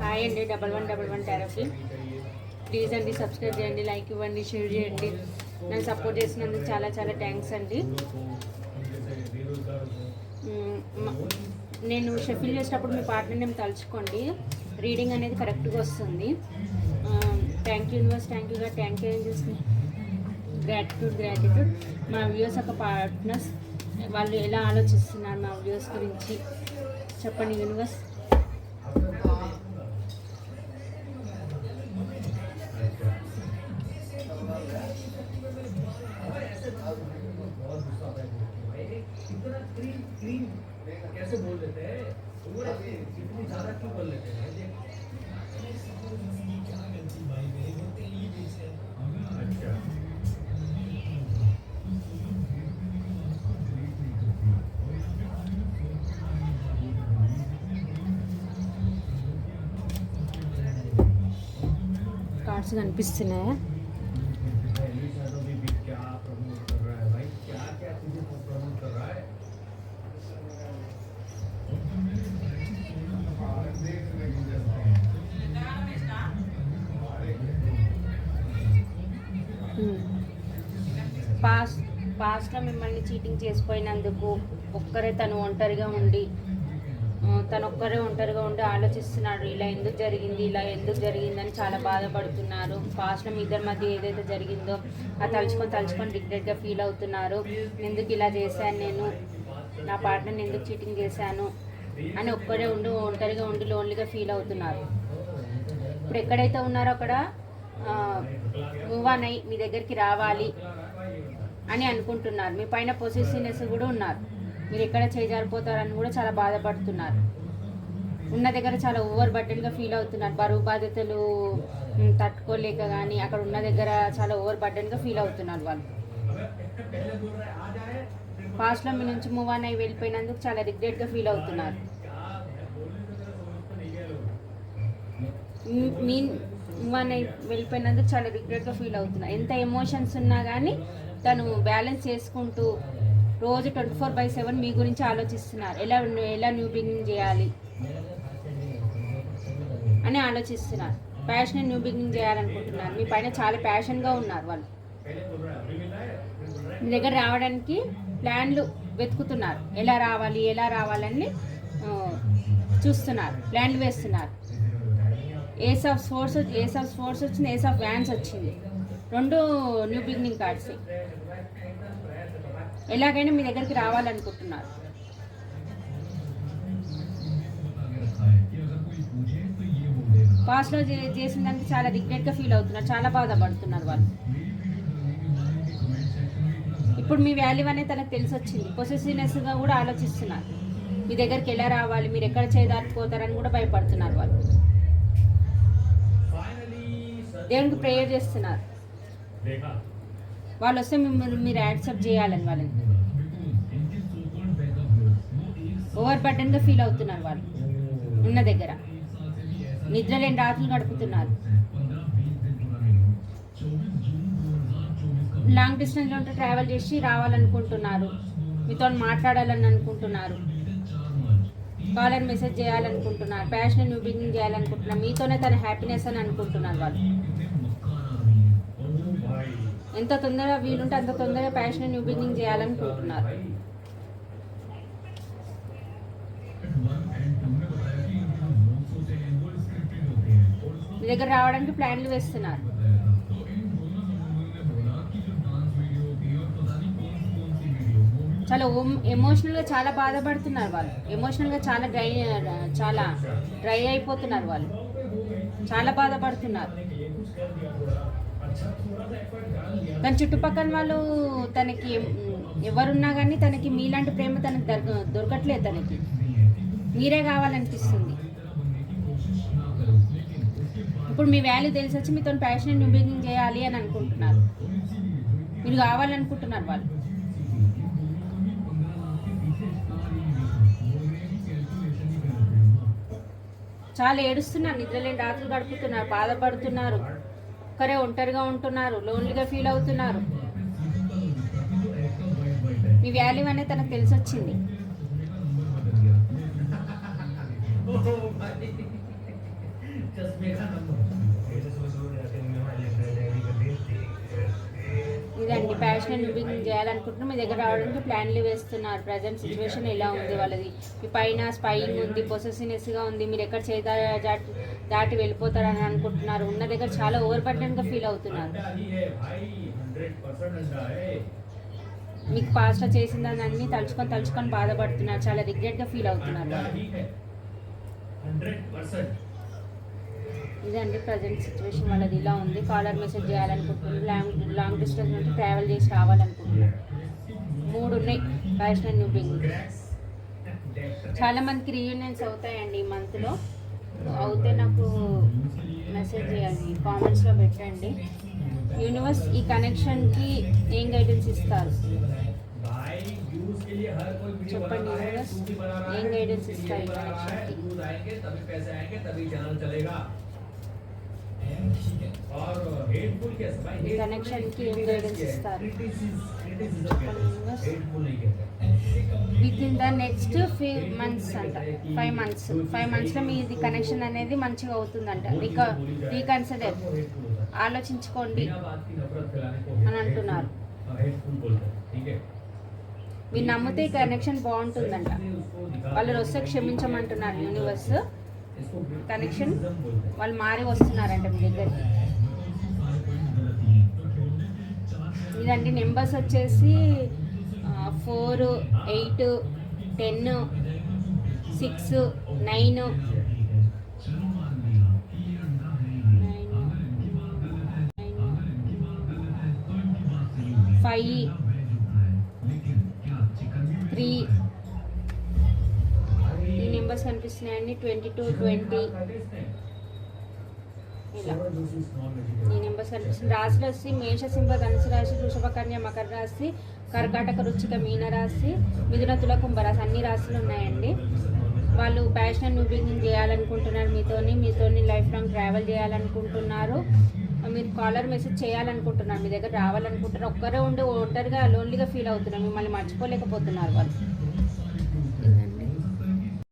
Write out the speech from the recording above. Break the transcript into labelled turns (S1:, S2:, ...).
S1: Hi అండి double one double one టారఫీ please అండి సబ్స్క్రైబ్ చేయండి లైక్ ఇవ్వండి షేర్ చేయండి. నన్ను సపోర్ట్ చేసినందుకు చాలా చాలా థ్యాంక్స్ అండి. నేను షెఫిల్ చేసేటప్పుడు మీ పార్ట్నర్ నేను తలుచుకోండి. రీడింగ్ అనేది కరెక్ట్గా వస్తుంది. థ్యాంక్ యూ యూనివర్స్ థ్యాంక్ యూగా థ్యాంక్ యూ చేసి గ్రాటిట్యూడ్ గ్రాటిట్యూడ్ మా వ్యూస్ ఒక పార్ట్నర్స్. వాళ్ళు ఎలా ఆలోచిస్తున్నారు మా వ్యూస్ గురించి చెప్పండి యూనివర్స్
S2: इतना क्लीन क्लीन कैसे बोल देते हैं थोड़ा सी इतनी ज्यादा क्यों बोल लेते हैं
S1: బాక్స్ కనిపిస్తున్నాయా? పాస్ పాస్ట్లో మిమ్మల్ని చీటింగ్ చేసిపోయినందుకు ఒక్కరే తను ఒంటరిగా ఉండి తను ఒక్కరే ఒంటరిగా ఉండి ఆలోచిస్తున్నాడు ఇలా ఎందుకు జరిగింది ఇలా ఎందుకు జరిగిందని చాలా బాధపడుతున్నారు. పాస్ట్లో మీ ఇద్దరి మధ్య ఏదైతే జరిగిందో అది తలుచుకొని తలుచుకొని రిగ్రెట్గా ఫీల్ అవుతున్నారు. ఎందుకు ఇలా చేశాను నేను? నా పార్ట్నర్ని ఎందుకు చీటింగ్ చేశాను? అని ఒక్కరే ఉండి ఒంటరిగా ఉండి లోన్లీగా ఫీల్ అవుతున్నారు. ఇప్పుడు ఎక్కడైతే ఉన్నారో అక్కడ మూవ్ ఆన్ అయ్యి మీ దగ్గరికి రావాలి అని అనుకుంటున్నారు. మీ పైన పొసెసివ్నెస్ కూడా ఉన్నారు. మీరు ఎక్కడ చేజారిపోతారని కూడా చాలా బాధపడుతున్నారు. ఉన్న దగ్గర చాలా ఓవర్ బర్డెన్గా ఫీల్ అవుతున్నారు. బరువు బాధ్యతలు తట్టుకోలేక కానీ అక్కడ ఉన్న దగ్గర చాలా ఓవర్ బర్డెన్గా ఫీల్ అవుతున్నారు వాళ్ళు. పాస్ట్లో మీ నుంచి మూవ్ ఆన్ అయి వెళ్ళిపోయినందుకు చాలా రిగ్రెట్గా ఫీల్ అవుతున్నారు. మీ- మీ అయి వెళ్ళిపోయినందుకు చాలా రిగ్రెట్గా ఫీల్ అవుతున్నారు. ఎంత ఎమోషన్స్ ఉన్నా కానీ తను బ్యాలెన్స్ చేసుకుంటూ రోజు ట్వంటీ ఫోర్ బై సెవెన్ మీ గురించి ఆలోచిస్తున్నారు. ఎలా ఎలా న్యూ బిగినింగ్ చేయాలి అని ఆలోచిస్తున్నారు. ప్యాషన్ న్యూ బిగినింగ్ చేయాలనుకుంటున్నారు. మీ పైన చాలా ప్యాషన్గా ఉన్నారు వాళ్ళు. మీ దగ్గర రావడానికి ప్లాన్లు వెతుకుతున్నారు. ఎలా రావాలి ఎలా రావాలని చూస్తున్నారు. ప్లాన్లు వేస్తున్నారు. Ace of sports ace of sports వచ్చింది ఏస్ ఆఫ్ వ్యాన్స్ వచ్చింది. రెండు న్యూ బిగినింగ్ కార్డ్స్. ఎలాగైనా మీ దగ్గరికి రావాలనుకుంటున్నారు. పాస్ట్లో చేసిన దానికి చాలా రిగ్రెట్గా ఫీల్ అవుతున్నారు. చాలా బాధపడుతున్నారు వాళ్ళు. ఇప్పుడు మీ వాల్యూ అనేది తనకు తెలిసి వచ్చింది పొసెసివ్నెస్గా కూడా ఆలోచిస్తున్నారు. మీ దగ్గరికి ఎలా రావాలి? మీరు ఎక్కడ చేదారిపోతారని కూడా భయపడుతున్నారు వాళ్ళు. దేవునికి ప్రేయర్ చేస్తున్నారు. వాళ్ళు వస్తే మిమ్మల్ని మీరు యాక్సెప్ట్ చేయాలని వాళ్ళని. ఓవర్ బటన్గా ఫీల్ అవుతున్నారు వాళ్ళు. ఉన్న దగ్గర. నిద్ర లేని రాత్రులు గడుపుతున్నారు. లాంగ్ డిస్టెన్స్లో ఉంటే ట్రావెల్ చేసి రావాలనుకుంటున్నారు. మీతో మాట్లాడాలని అనుకుంటున్నారు. కాల్ అండ్ మెసేజ్ చేయాలనుకుంటున్నారు. ప్యాషన్ న్యూ బిగినింగ్ చేయాలనుకుంటున్నారు. మీతోనే తన హ్యాపీనెస్ అని అనుకుంటున్నారు వాళ్ళు. ఎంత తొందరగా వీలుంటే అంత తొందరగా ప్యాషన్ న్యూ బిగినింగ్ చేయాలనుకుంటున్నారు. మీ దగ్గర రావడానికి ప్లాన్లు వేస్తున్నారు. చాలా ఎమోషనల్గా చాలా బాధపడుతున్నారు వాళ్ళు. ఎమోషనల్గా చాలా డ్రై చాలా డ్రై అయిపోతున్నారు వాళ్ళు. చాలా బాధపడుతున్నారు. తన చుట్టుపక్కల వాళ్ళు తనకి ఎవరున్నా కానీ తనకి మీలాంటి ప్రేమ తనకి దొరక దొరకట్లేదు తనకి. మీరే కావాలనిపిస్తుంది. ఇప్పుడు మీ వాల్యూ తెలిసి వచ్చి మీతో ప్యాషన్ న్యూ చేయాలి అని అనుకుంటున్నారు. మీరు కావాలనుకుంటున్నారు వాళ్ళు. చాలా ఏడుస్తున్నారు నిద్రలేని రాత్రులు గడుపుతున్నారు బాధపడుతున్నారు. ఒక్కరే ఒంటరిగా ఉంటున్నారు లోన్లీగా ఫీల్ అవుతున్నారు. మీ వాల్యూ అనేది తనకు తెలిసి వచ్చింది
S3: just make a
S1: number. Passion living చేయాలనుకుంటున్నాం. మీ దగ్గర రావడానికి ప్లాన్లు వేస్తున్నారు. ప్రజెంట్ సిచ్యువేషన్ ఇలా ఉంది వాళ్ళది? మీ పైన స్పైయింగ్ ఉంది పొసెసినెస్గా ఉంది. మీరు ఎక్కడ చేత దాటి దాటి వెళ్ళిపోతారని అనుకుంటున్నారు. ఉన్న దగ్గర చాలా ఓవర్ పడ్డంగా ఫీల్ అవుతున్నారు. మీకు పాస్ట్లో చేసిన దాన్ని అన్ని తలుచుకొని తలుచుకొని బాధపడుతున్నారు. చాలా రిగ్రెట్గా ఫీల్ అవుతున్నారు. ఇదండి ప్రజెంట్ సిచ్యువేషన్ వాళ్ళది ఇలా ఉంది కాలర్ మెసేజ్ చేయాలనుకుంటున్నాను లాంగ్ లాంగ్ డిస్టెన్స్ నుంచి ట్రావెల్ చేసి రావాలనుకుంటున్నాను మూడు ఉన్నాయి వైష్ణవ్ న్యూ బింగ్ చాలా మందికి రీయూనియన్స్ అవుతాయండి ఈ మంత్లో అవుతే నాకు మెసేజ్ చేయాలి కామెంట్స్లో పెట్టండి యూనివర్స్ ఈ కనెక్షన్కి ఏం గైడెన్స్ ఇస్తారు చెప్పండి యూనివర్స్
S2: ఏం
S1: గైడెన్స్ ఇస్తారు
S2: ఈ కనెక్షన్కి ఇస్తారు?
S1: With in the next five months అంట. ఫైవ్ మంత్స్ ఫైవ్ మంత్స్లో మీది కనెక్షన్ అనేది మంచిగా అవుతుందంట. రీకా రీకన్సిడర్ ఆలోచించుకోండి అని అంటున్నారు. మీరు నమ్మితే కనెక్షన్ బాగుంటుందంట. వాళ్ళు వస్తే క్షమించమంటున్నారు యూనివర్స్ కనెక్షన్ వాళ్ళు మారి వస్తున్నారంట మీ దగ్గర ఇదండి నెంబర్స్ వచ్చేసి four eight ten six nine. Five three వచ్చినాయండి ట్వంటీ టూ ట్వంటీ ఇలా. ఈ నెంబర్స్ కనిపిస్తుంది రాశులు వచ్చి మేష సింహ ధనుసు రాశి వృషభకన్య మకర రాశి కర్కాటక రుచిక మీన రాశి మిథున తుల కుంభరాశి అన్ని రాశులు ఉన్నాయండి. వాళ్ళు ప్యాషన్ న్యూబింగ్ చేయాలనుకుంటున్నారు మీతోని మీతోని లైఫ్ లాంగ్ ట్రావెల్ చేయాలనుకుంటున్నారు. మీరు కాలర్ మెసేజ్ చేయాలనుకుంటున్నారు మీ దగ్గర రావాలనుకుంటున్నారు. ఒక్కరే ఉండి ఒంటరిగా లోన్లీగా ఫీల్ అవుతున్నారు మిమ్మల్ని మర్చిపోలేకపోతున్నారు వాళ్ళు.